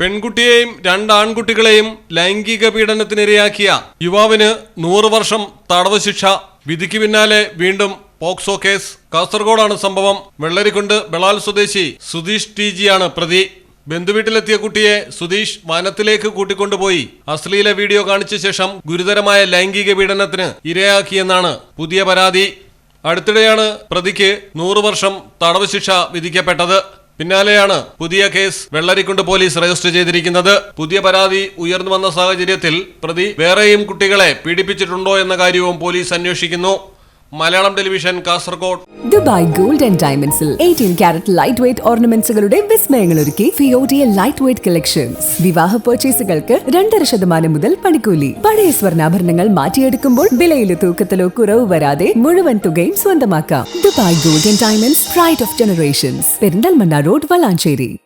പെൺകുട്ടിയെയും രണ്ട് ആൺകുട്ടികളെയും ലൈംഗിക പീഡനത്തിനിരയാക്കിയ യുവാവിന് നൂറ് വർഷം തടവ് ശിക്ഷ. വിധിക്ക് പിന്നാലെ വീണ്ടും പോക്സോ കേസ്. കാസർഗോഡാണ് സംഭവം. വെള്ളരിക്കുണ്ട് ബളാൽ സ്വദേശി സുധീഷ് ടി ജിയാണ് പ്രതി. ബന്ധുവീട്ടിലെത്തിയ കുട്ടിയെ സുധീഷ് വനത്തിലേക്ക് കൂട്ടിക്കൊണ്ടുപോയി. അശ്ലീല വീഡിയോ കാണിച്ച ശേഷം ഗുരുതരമായ ലൈംഗിക പീഡനത്തിന് ഇരയാക്കിയെന്നാണ് പുതിയ പരാതി. അടുത്തിടെയാണ് പ്രതിക്ക് നൂറ് വർഷം തടവ് ശിക്ഷ വിധിക്കപ്പെട്ടത്. പിന്നാലെയാണ് പുതിയ കേസ് വെള്ളരിക്കുണ്ട് പോലീസ് രജിസ്റ്റർ ചെയ്തിരിക്കുന്നത്. പുതിയ പരാതി ഉയർന്നു വന്ന സാഹചര്യത്തിൽ പ്രതി വേറെയും കുട്ടികളെ പീഡിപ്പിച്ചിട്ടുണ്ടോ എന്ന കാര്യവും പോലീസ് അന്വേഷിക്കുന്നു. Malayalam television Kasaragod. Dubai gold and ഡയമണ്ട്സിൽ എയ്റ്റീൻ ക്യാരറ്റ് ലൈറ്റ് വെയ്റ്റ് ഓർണമെന്റ്സുകളുടെ വിസ്മയങ്ങൾ ഒരുക്കി ഫിയോഡിയ ലൈറ്റ് വെയ്റ്റ് കളക്ഷൻസ് വിവാഹ പർച്ചേസുകൾക്ക് രണ്ടര ശതമാനം മുതൽ പണിക്കൂലി. പഴയ സ്വർണാഭരണങ്ങൾ മാറ്റിയെടുക്കുമ്പോൾ വിലയിലെ തൂക്കത്തിലോ കുറവ് വരാതെ മുഴുവൻ തുകയും സ്വന്തമാക്കാം. Dubai gold and diamonds pride of generations Perinthalmanna road Valanchery.